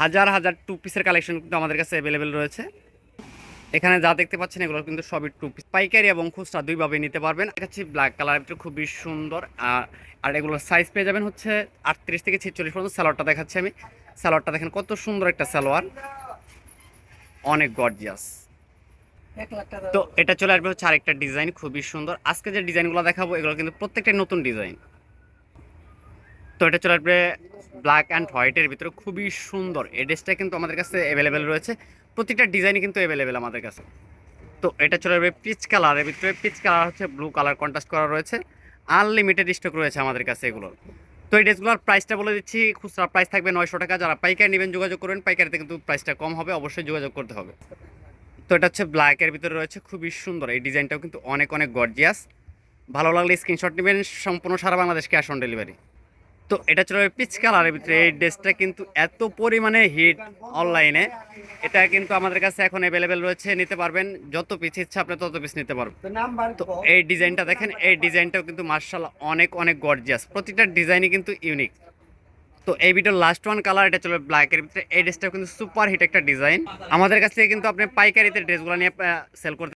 হাজার হাজার টু পিসের কালেকশন কিন্তু আমাদের কাছে অ্যাভেলেবেল রয়েছে। এখানে যা দেখতে পাচ্ছেন এগুলো কিন্তু সবই টু পিস পাইকারি এবং খুচরা দুইভাবে নিতে পারবেন। দেখাচ্ছি ব্ল্যাক কালার ভিতরে খুবই সুন্দর। আর- এগুলোর সাইজ পেয়ে যাবেন হচ্ছে আটত্রিশ থেকে ছেচল্লিশ পর্যন্ত স্যালোয়ারটা দেখাচ্ছি আমি। স্যালোয়ারটা দেখেন কত সুন্দর একটা সালোয়ার। অনেক গর্জিয়াস তো এটা চলে আসবে হচ্ছে আরেকটা ডিজাইন খুবই সুন্দর। আজকে যে ডিজাইনগুলো দেখাবো এগুলো কিন্তু প্রত্যেকটাই নতুন ডিজাইন তো এটা চলে আসবে ব্ল্যাক অ্যান্ড হোয়াইটের ভিতরে। খুবই সুন্দর। এই ড্রেসটা কিন্তু আমাদের কাছে অ্যাভেলেবেল রয়েছে। প্রতিটা ডিজাইনই কিন্তু অ্যাভেলেবেল আমাদের কাছে। তো এটা চলে আসবে পিচ কালারের ভিতরে। পিচ কালার হচ্ছে ব্লু কালার কন্ট্রাস্ট করা রয়েছে। আনলিমিটেড স্টক রয়েছে আমাদের কাছে এগুলোর। তো এই ড্রেসগুলোর প্রাইসটা বলে দিচ্ছি। খুচরা প্রাইস থাকবে নয়শো টাকা। যারা পাইকারি নেবেন যোগাযোগ করবেন পাইকারিতে কিন্তু প্রাইসটা কম হবে। অবশ্যই যোগাযোগ করতে হবে। তো এটা হচ্ছে ব্ল্যাকের ভিতরে রয়েছে। খুবই সুন্দর। এই ডিজাইনটাও কিন্তু অনেক অনেক গর্জিয়াস ভালো লাগলে স্ক্রিনশট নেবেন। সম্পূর্ণ সারা বাংলাদেশ ক্যাশ অন ডেলিভারি তো এটা ছিল পিচ কালারের ভিতরে এই ড্রেসটা কিন্তু এত পরিমাণে হিট অনলাইনে এটা কিন্তু আমাদের কাছে এখন অ্যাভেলেবেল রয়েছে নিতে পারবেন। যত পিস ইচ্ছা আপনি তত পিস নিতে পারবেন। তো এই ডিজাইনটা দেখেন এই ডিজাইনটাও কিন্তু মার্শাল অনেক অনেক গর্জিয়াস প্রতিটা ডিজাইনই কিন্তু ইউনিক তো এই ভিডিওর লাস্ট ওয়ান কালার এটা চলে ব্ল্যাকের ভিতরে। এই ড্রেসটাও কিন্তু সুপার হিট একটা ডিজাইন আমাদের কাছ থেকে কিন্তু আপনি পাইকারিতে ড্রেসগুলো নিয়ে সেল করতে